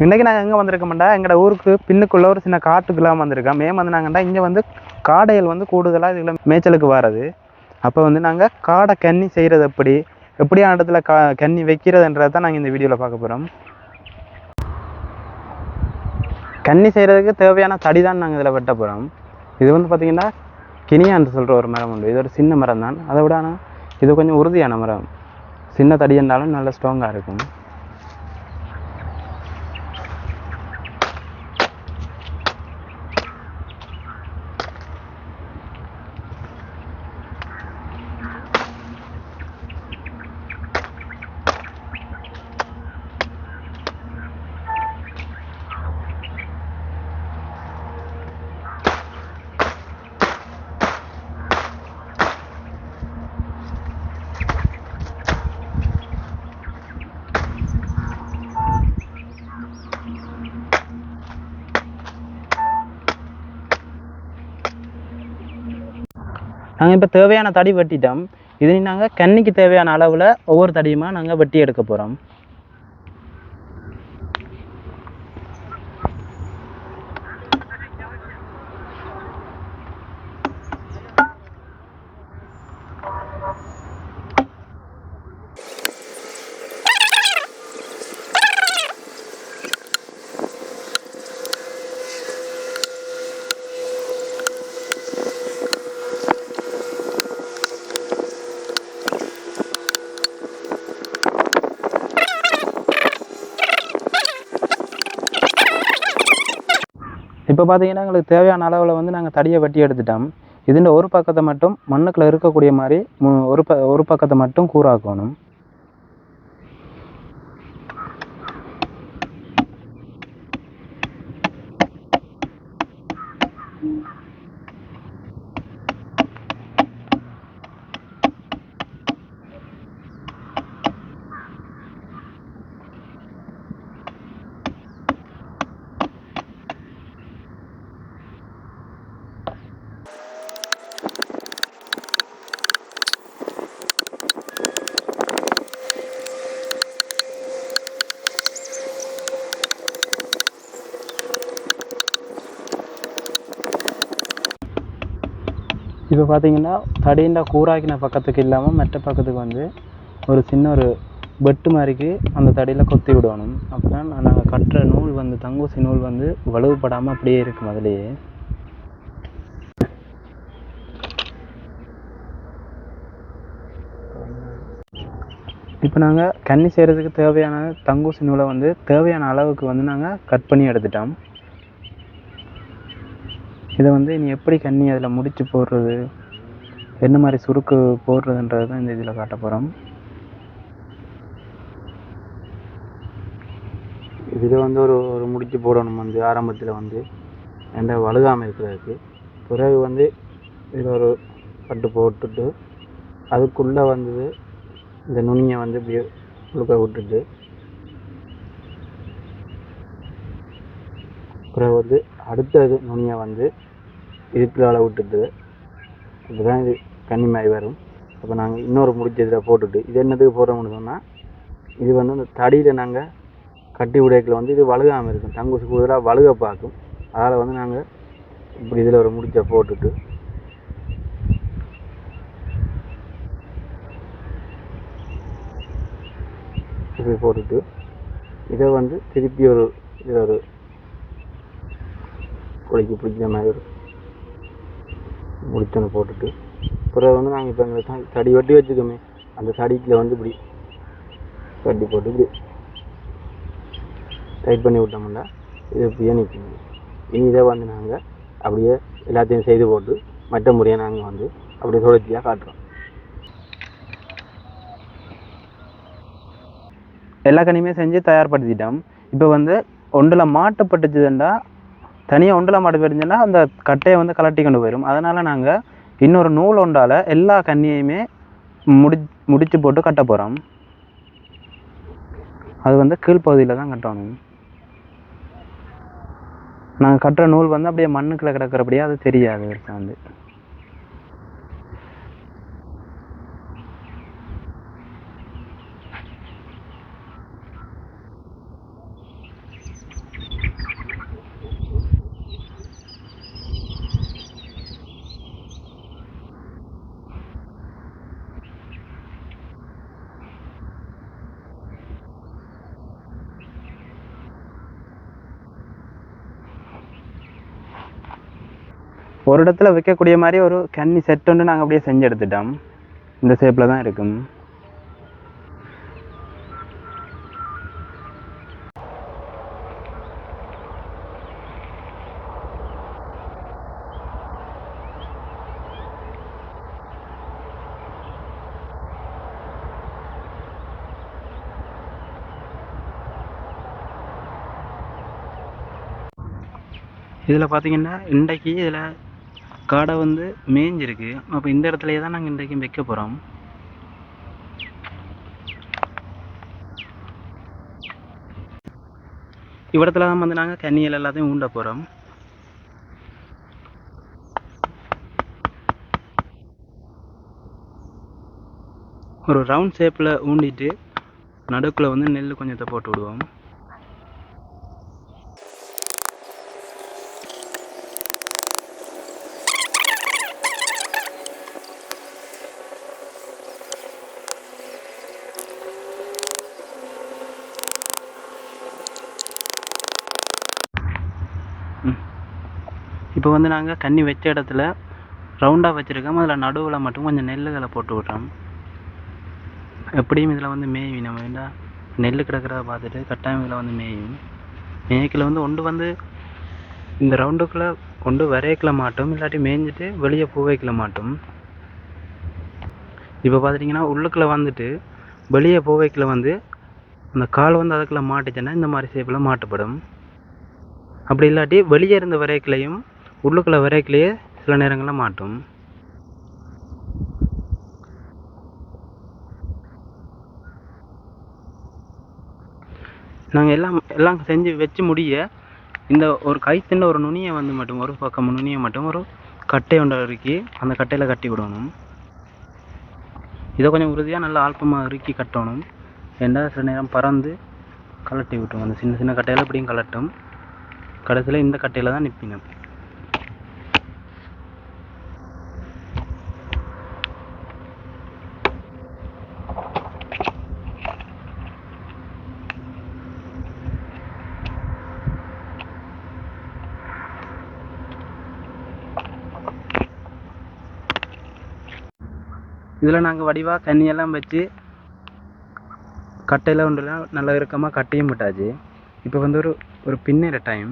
இன்றைக்கி நாங்கள் எங்கே வந்திருக்கோம்டா? எங்களோட ஊருக்கு பின்னுக்குள்ளே ஒரு சின்ன காட்டுக்குலாம் வந்திருக்கோம். மேம் வந்து நாங்கள்டா இங்கே வந்து காடைகள் வந்து கூடுதலாக இதில் மேய்ச்சலுக்கு வராது. அப்போ வந்து நாங்கள் காடை கன்னி செய்கிறது எப்படி? எப்படியான இடத்துல கா கன்னி வைக்கிறதுன்றது தான் நாங்கள் இந்த வீடியோவில் பார்க்க போகிறோம் கன்னி செய்கிறதுக்கு தேவையான தடி தான் நாங்கள் இதில் வெட்ட போகிறோம் இது வந்து பார்த்திங்கன்னா கினியான்னு சொல்கிற ஒரு மரம் உண்டு. இது ஒரு சின்ன மரம் தான் அதை விட ஆனால் இது கொஞ்சம் உறுதியான மரம். சின்ன தடி இருந்தாலும் நல்ல ஸ்ட்ராங்காக இருக்கும். நாங்கள் இப்போ தேவையான தடி வெட்டிட்டோம். இது நாங்கள் கன்னிக்கு தேவையான அளவில் ஒவ்வொரு தடியுமா நாங்கள் வெட்டி எடுக்க போகிறோம் இப்போ பார்த்தீங்கன்னா எங்களுக்கு தேவையான அளவில் வந்து நாங்கள் தடியை வெட்டி எடுத்துட்டோம். இதுன்ற ஒரு பக்கத்தை மட்டும் மண்ணுக்குள்ளே இருக்கக்கூடிய மாதிரி ஒரு ப ஒரு பக்கத்தை மட்டும் கூறாக்கணும். இப்போ பார்த்தீங்கன்னா தடின்ற கூறாக்கின பக்கத்துக்கு இல்லாமல் மற்ற பக்கத்துக்கு வந்து ஒரு சின்ன ஒரு பெட்டு மாதிரிக்கு அந்த தடியில் கொத்தி விடணும். அப்போ நாங்கள் கட்டுற நூல் வந்து தங்கூசி நூல் வந்து வலுவுப்படாமல் அப்படியே இருக்கும் அதுலேயே. இப்போ நாங்கள் கன்னி செய்கிறதுக்கு தேவையான தங்கூசி நூலை வந்து தேவையான அளவுக்கு வந்து நாங்கள் கட் பண்ணி எடுத்துட்டோம். இதை வந்து நீ எப்படி கண்ணி அதில் முடிச்சு போடுறது? என்ன மாதிரி சுருக்கு போடுறதுன்றது தான் இந்த இதில் காட்ட போகிறோம் இதில் வந்து ஒரு ஒரு முடிச்சு போடணும் வந்து ஆரம்பத்தில் வந்து. எந்த வழுகாமல் இருக்கிறதுக்கு. பிறகு வந்து இதில் ஒரு பட்டு போட்டுட்டு அதுக்குள்ளே வந்து இந்த நுனியை வந்து இப்படியே விட்டுட்டு பிறகு வந்து அடுத்தது நுனியை வந்து இதுக்குள்ளால விட்டுட்டு இப்போ தான் இது கன்னிமாய் வரும். அப்போ நாங்கள் இன்னொரு முடிச்ச இதில் போட்டுட்டு இது என்னதுக்கு போடுறோம்னு சொன்னால் இது வந்து அந்த தடியில் நாங்கள் கட்டி உடைக்கில் வந்து இது வழுகாமல் இருக்கும். தங்குசு கூடுதலாக வழுக பார்க்கும். அதனால் வந்து நாங்கள் இப்படி இதில் ஒரு முடிச்ச போட்டுட்டு இப்படி போட்டுட்டு இதை வந்து திருப்பி ஒரு இதில் ஒரு குளிக்கு பிடிக்கிற மாதிரி ஒரு முடித்தனை போட்டுட்டு பிறகு வந்து நாங்கள் இப்போ இந்த தடி வெட்டி வச்சுக்கோமே அந்த தடிக்கில் வந்து இப்படி கட்டி போட்டு இப்படி டைட் பண்ணி விட்டோம்னா இது இப்படியே நிற்கும். இனி இதை வந்து நாங்கள் அப்படியே எல்லாத்தையும் செய்து போட்டு மற்ற முறையை நாங்கள் வந்து அப்படியே தொடர்ச்சியாக காட்டுறோம். எல்லா கனியுமே செஞ்சு தயார்படுத்திட்டோம். இப்போ வந்து ஒன்றில் மாட்டப்பட்டுச்சுதுண்டா தனியாக ஒன்றில் மாட்டு போயிருந்துச்சுன்னா அந்த கட்டையை வந்து கலட்டி கொண்டு போயிடும் அதனால் நாங்கள் இன்னொரு நூல் ஒன்றால் எல்லா கன்னியையுமே முடி முடிச்சு போட்டு கட்ட போகிறோம் அது வந்து கீழ்ப்பகுதியில் தான் கட்டணும். நாங்கள் கட்டுற நூல் வந்து அப்படியே மண்ணுக்குள்ளே கிடக்கிறபடியே அது தெரியாது வந்து. ஒரு இடத்துல வைக்கக்கூடிய மாதிரி ஒரு கன்னி செட் ஒன்று நாங்கள் அப்படியே செஞ்சு எடுத்துட்டோம். இந்த ஷேப்பில் தான் இருக்கும். இதில் பார்த்தீங்கன்னா இன்றைக்கு இதில் காடை வந்து மேய்ஞ்சிருக்கு அப்போ இந்த இடத்துலையே தான் நாங்கள் இன்றைக்கும் வைக்க போகிறோம் இவ்விடத்துல தான் வந்து நாங்கள் கன்னியல் எல்லாத்தையும் ஊண்ட போகிறோம் ஒரு ரவுண்ட் ஷேப்பில் ஊண்டிட்டு நடுக்கில் வந்து நெல் கொஞ்சத்தை போட்டு விடுவோம். இப்போ வந்து நாங்கள் கன்னி வச்ச இடத்துல ரவுண்டாக வச்சுருக்கோம் அதில் நடுவில் மட்டும் கொஞ்சம் நெல்லுகளை போட்டு விட்றோம். எப்படியும் இதில் வந்து மேய்வி நம்ம வேண்டாம் நெல் கிடக்கிறத பார்த்துட்டு கட்டாயம் இதில் வந்து மேயும். மேய்க்கல வந்து ஒன்று வந்து இந்த ரவுண்டுக்குள்ளே கொண்டு வரையக்கல மாட்டோம் இல்லாட்டி மேய்ஞ்சிட்டு வெளியே பூ வைக்கல மாட்டோம். இப்போ பார்த்துட்டிங்கன்னா உள்ளுக்குள்ளே வந்துட்டு வெளியே பூ வைக்கல வந்து அந்த கால் வந்து அதுக்குள்ளே மாட்டுச்சுன்னா இந்த மாதிரி ஷேப்பில் மாட்டுப்படும். அப்படி இல்லாட்டி வெளியே இருந்த வரையக்கிலையும் உள்ளுக்குள்ளே வரைக்குள்ளேயே சில நேரங்களில் மாட்டும். நாங்கள் எல்லாம் எல்லாம் செஞ்சு வச்சு முடிய இந்த ஒரு கைத்தின் ஒரு நுனியை வந்து மட்டும் ஒரு பக்கம் நுனியை மட்டும் ஒரு கட்டை ஒன்று இறுக்கி அந்த கட்டையில் கட்டி விடணும். இதை கொஞ்சம் உறுதியாக நல்லா ஆல்பமாக இறுக்கி கட்டணும். ஏண்டா சில நேரம் பறந்து கலட்டி விட்டோம். அந்த சின்ன சின்ன கட்டையில் இப்படியும் கலட்டும். கடைசியில் இந்த கட்டையில் தான் நிற்பினோம் இதில் நாங்கள் வடிவாக கண்ணியெல்லாம் வச்சு கட்டையில் ஒன்றுலாம் நல்லா இறுக்கமாக கட்டியும் விட்டாச்சு. இப்போ வந்து ஒரு ஒரு பின்னிற டைம்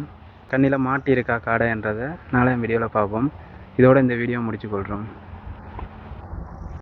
கண்ணியில் மாட்டியிருக்கா காடைன்றதை நாளைய வீடியோவில் பார்ப்போம். இதோட இந்த வீடியோ முடிச்சு கொள்கிறோம்